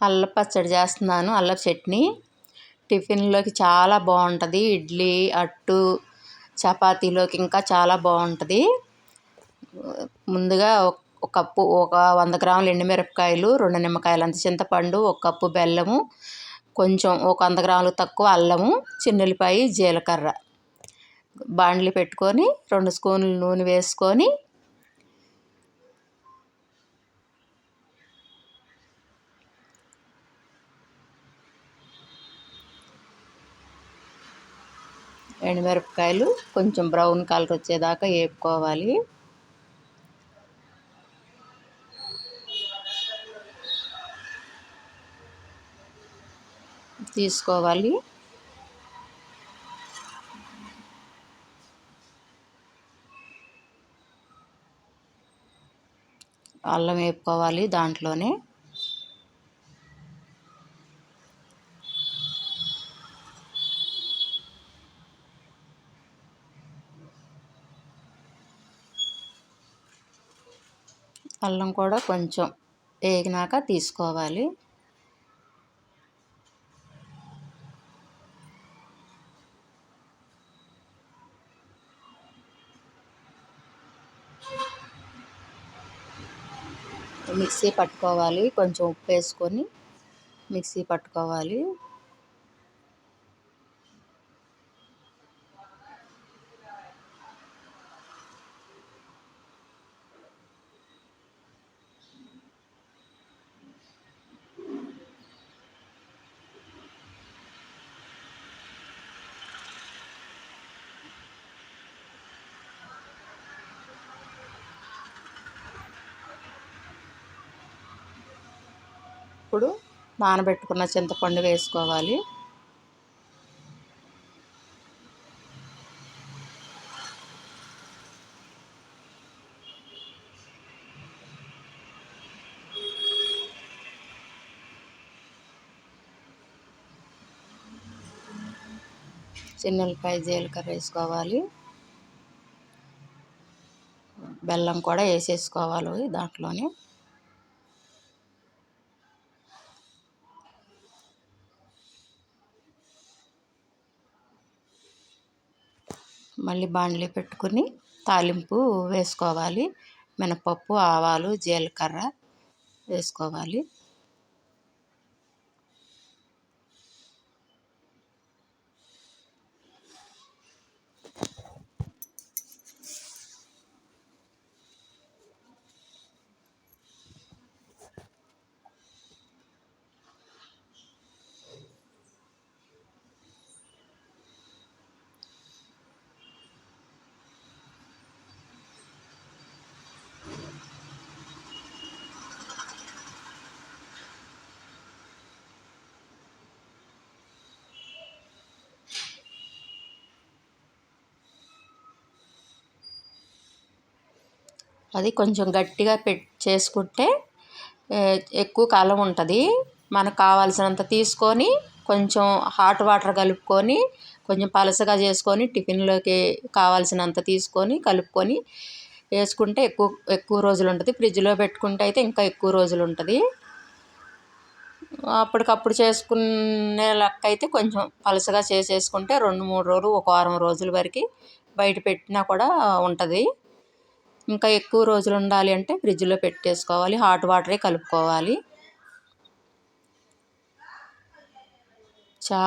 అల్ల పచ్చడి చేస్తున్నాను అల్లపు చట్నీ. టిఫిన్లోకి చాలా బాగుంటుంది ఇడ్లీ అట్టు చపాతీలోకి ఇంకా చాలా బాగుంటుంది ముందుగా ఒక కప్పు ఒక వంద గ్రాములు ఎండుమిరపకాయలు రెండు నిమ్మకాయలు అంత చింతపండు ఒక కప్పు బెల్లము కొంచెం ఒక వంద గ్రాములు తక్కువ అల్లము చిన్నులపాయ జీలకర్ర. బాండ్లు పెట్టుకొని రెండు స్పూన్లు నూనె వేసుకొని ఎండుమిరపకాయలు కొంచెం బ్రౌన్ కలర్ వచ్చేదాకా వేపుకోవాలి. తీసుకోవాలి. అల్లం వేపుకోవాలి దాంట్లోనే. అల్లం కూడా కొంచెం వేగినాక తీసుకోవాలి. మిక్సీ పట్టుకోవాలి. కొంచెం ఉప్పు వేసుకొని మిక్సీ పట్టుకోవాలి. ఇప్పుడు నానబెట్టుకున్న చింతపండు వేసుకోవాలి. చిన్నెలపాయ జీలకర్ర వేసుకోవాలి. బెల్లం కూడా వేసేసుకోవాలి దాంట్లోనే. మళ్ళీ బాండ్లీ పెట్టుకుని తాలింపు వేసుకోవాలి. మినపప్పు ఆవాలు జీలకర్ర వేసుకోవాలి. అది కొంచెం గట్టిగా పెట్ చేసుకుంటే ఎక్కువ కాలం ఉంటుంది. మనకు కావాల్సినంత తీసుకొని కొంచెం హాట్ వాటర్ కలుపుకొని కొంచెం పలసగా చేసుకొని టిఫిన్లోకి కావాల్సినంత తీసుకొని కలుపుకొని వేసుకుంటే ఎక్కువ ఎక్కువ రోజులు ఉంటుంది. ఫ్రిడ్జ్లో పెట్టుకుంటే అయితే ఇంకా ఎక్కువ రోజులు ఉంటుంది. అప్పటికప్పుడు చేసుకునే లెక్క అయితే కొంచెం పలసగా చేసేసుకుంటే రెండు మూడు రోజులు ఒక వారం రోజుల వరకు బయట పెట్టినా కూడా ఉంటుంది. ఇంకా ఎక్కువ రోజులు ఉండాలి అంటే ఫ్రిడ్జ్లో పెట్టేసుకోవాలి హాట్ వాటరే కలుపుకోవాలి. చాలా